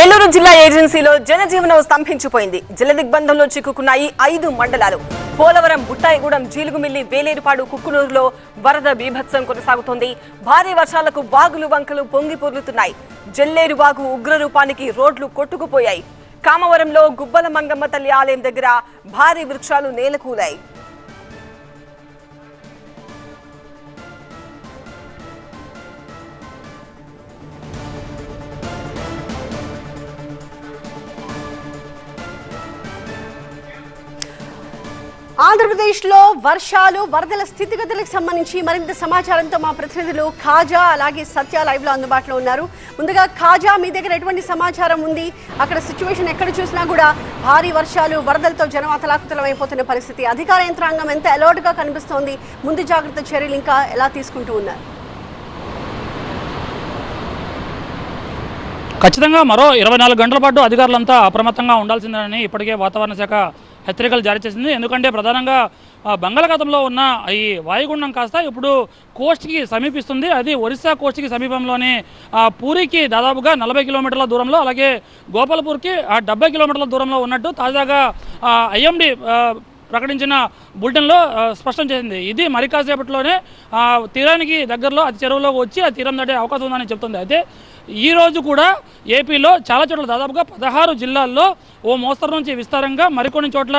ఏలూరు జిల్లా ఏజెన్సీలో జనజీవనం స్తంభించిపోయింది. జల దిగ్బంధంలో చిక్కుకున్నాయి ఐదు మండలాలు. పోలవరం బుట్టాయిగూడెం జీలుగుమిల్లి వేలేరుపాడు కుక్కునూరులో వరద బీభత్సం కొనసాగుతోంది. భారీ వర్షాలకు వాగులు వంకలు పొంగి పొర్లుతున్నాయి. జల్లేరు వాగు ఉగ్ర రూపానికి రోడ్లు కొట్టుకుపోయాయి. కామవరంలో గుబ్బల మంగమ్మ తల్లి ఆలయం దగ్గర భారీ వృక్షాలు నేలకూలాయి. ఆంధ్రప్రదేశ్లో వర్షాలు వరదల స్థితిగతులకు సంబంధించి మరింత సమాచారంతో మా ప్రతినిధులు ఖాజా అలాగే సత్య లైవ్లో అందుబాటులో ఉన్నారు. ముందుగా ఖాజా మీ దగ్గర ఎటువంటి సమాచారం ఉంది? అక్కడ సిచ్యువేషన్ ఎక్కడ చూసినా కూడా భారీ వర్షాలు వరదలతో జనం అతలాకుతలం అయిపోతున్న పరిస్థితి. అధికార యంత్రాంగం ఎంత అలర్ట్గా కనిపిస్తోంది? ముందు జాగ్రత్త చర్యలు ఇంకా ఎలా తీసుకుంటూ ఉన్నారు? ఖచ్చితంగా మరో ఇరవై నాలుగు గంటల పాటు అధికారులంతా అప్రమత్తంగా ఉండాల్సిందని ఇప్పటికే వాతావరణ శాఖ హెచ్చరికలు జారీ చేసింది. ఎందుకంటే ప్రధానంగా బంగాళాఖాతంలో ఉన్న ఈ వాయుగుండం కాస్త ఇప్పుడు కోస్ట్కి సమీపిస్తుంది. అది ఒరిస్సా కోస్ట్కి సమీపంలోని పూరికి దాదాపుగా నలభై కిలోమీటర్ల దూరంలో అలాగే గోపాలపూర్కి డెబ్బై కిలోమీటర్ల దూరంలో ఉన్నట్టు తాజాగా ఐఎండి ప్రకటించిన బులెటిన్లో స్పష్టం చేసింది. ఇది మరి కాసేపట్లోనే తీరానికి దగ్గరలో అది చెరువులోకి వచ్చి ఆ తీరం దాటే అవకాశం ఉందని చెప్తుంది అయితే ఈ రోజు కూడా ఏపీలో చాలా చోట్ల దాదాపుగా పదహారు జిల్లాల్లో ఓ మోస్తరు నుంచి విస్తారంగా మరికొన్ని చోట్ల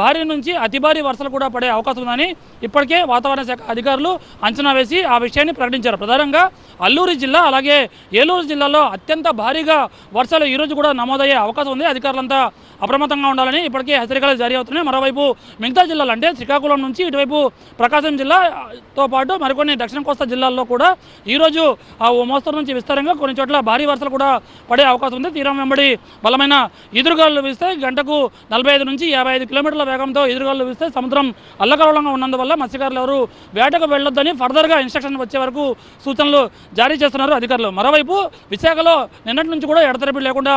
భారీ నుంచి అతి భారీ వర్షాలు కూడా పడే అవకాశం ఉందని ఇప్పటికే వాతావరణ శాఖ అధికారులు అంచనా వేసి ఆ విషయాన్ని ప్రకటించారు. ప్రధానంగా అల్లూరి జిల్లా అలాగే ఏలూరు జిల్లాలో అత్యంత భారీగా వర్షాలు ఈరోజు కూడా నమోదయ్యే అవకాశం ఉంది. అధికారులంతా అప్రమత్తంగా ఉండాలని ఇప్పటికే హెచ్చరికలు జారీ అవుతున్నాయి. మరోవైపు మిగతా జిల్లాలు అంటే శ్రీకాకుళం నుంచి ఇటువైపు ప్రకాశం జిల్లాతో పాటు మరికొన్ని దక్షిణ కోస్తా జిల్లాల్లో కూడా ఈరోజు ఆ ఓ మోస్తరు నుంచి విస్తారంగా కొన్ని చోట్ల భారీ వర్షాలు కూడా పడే అవకాశం ఉంది. తీరం వెంబడి బలమైన ఎదురుగాలు వీస్తే గంటకు నలభై ఐదు నుంచి యాభై ఐదు కిలోమీటర్ల వేగంతో ఎదురుగాలు వీస్తే సముద్రం అల్లకల్లోలంగా ఉన్నందువల్ల మత్స్యకారులు ఎవరు వేటకు వెళ్ళొద్దని ఫర్దర్గా ఇన్స్ట్రక్షన్ వచ్చే వరకు సూచనలు జారీ చేస్తున్నారు అధికారులు. మరోవైపు విశాఖలో నిన్నటి నుంచి కూడా ఎడతెరపి లేకుండా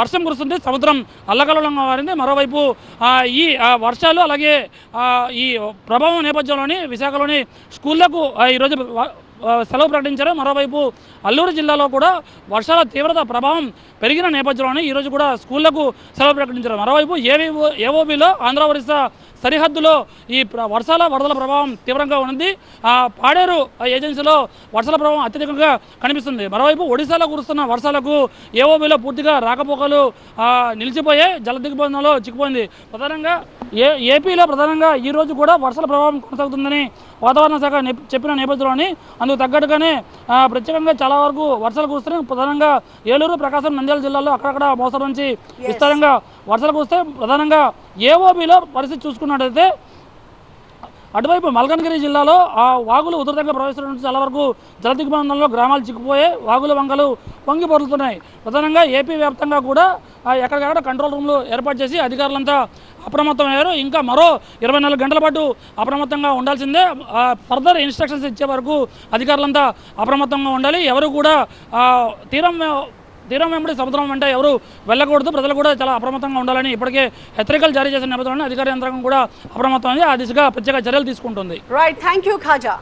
వర్షం కురుస్తుంది. సముద్రం అల్లకల్లోలంగా మారింది. మరోవైపు ఈ వర్షాలు అలాగే ఈ ప్రభావం నేపథ్యంలోని విశాఖలోని స్కూళ్ళకు ఈరోజు సెలవు ప్రకటించారు. మరోవైపు అల్లూరు జిల్లాలో కూడా వర్షాల తీవ్రత ప్రభావం పెరిగిన నేపథ్యంలోనే ఈరోజు కూడా స్కూళ్ళకు సెలవు ప్రకటించారు. మరోవైపు ఏవీఓ ఏఓబిలో ఆంధ్ర ఒరిస్సా సరిహద్దులో ఈ వర్షాల వరదల ప్రభావం తీవ్రంగా ఉంది ఆ, పాడేరు ఏజెన్సీలో వర్షాల ప్రభావం అత్యధికంగా కనిపిస్తుంది. మరోవైపు ఒడిశాలో కురుస్తున్న వర్షాలకు ఏఓబిలో పూర్తిగా రాకపోకలు ఆ, నిలిచిపోయాయి. జల దిగ్బంధంలో చిక్కుపోయింది. ప్రధానంగా ఏ ఏపీలో ప్రధానంగా ఈ రోజు కూడా వర్షాల ప్రభావం కొనసాగుతుందని వాతావరణ శాఖ చెప్పిన నేపథ్యంలోని అందుకు తగ్గట్టుగానే ప్రత్యేకంగా చాలా వరకు వర్షాలు కురుస్తున్నాయి. ప్రధానంగా ఏలూరు ప్రకాశం నంద్యాల జిల్లాలో అక్కడక్కడ మోస్తరు నుంచి విస్తారంగా వర్షాలు కురిస్తే ప్రధానంగా ఏఓబిలో పరిస్థితి చూసుకున్నట్టయితే అటువైపు మల్కనగిరి జిల్లాలో ఆ వాగులు ఉధృతంగా ప్రవహిస్తున్న చాలా వరకు జలదిగ్బంధంలో గ్రామాలు చిక్కుపోయే వాగుల వంకలు పొంగి పొరులుతున్నాయి. ప్రధానంగా ఏపీ వ్యాప్తంగా కూడా ఎక్కడికక్కడ కంట్రోల్ రూమ్లు ఏర్పాటు చేసి అధికారులంతా అప్రమత్తమయ్యారు. ఇంకా మరో ఇరవై నాలుగు గంటల పాటు అప్రమత్తంగా ఉండాల్సిందే. ఫర్దర్ ఇన్స్ట్రక్షన్స్ ఇచ్చే వరకు అధికారులంతా అప్రమత్తంగా ఉండాలి. ఎవరు కూడా తీరం తీరం వెంబడి సముద్రం వెంట ఎవరు వెళ్ళకూడదు. ప్రజలు కూడా చాలా అప్రమత్తంగా ఉండాలని ఇప్పటికే హెచ్చరికలు జారీ చేసిన నేపథ్యంలో అధికార యంత్రాంగం కూడా అప్రమత్తమైంది ఆ దిశగా ప్రత్యేక చర్యలు తీసుకుంటుంది. Right thank you Khaja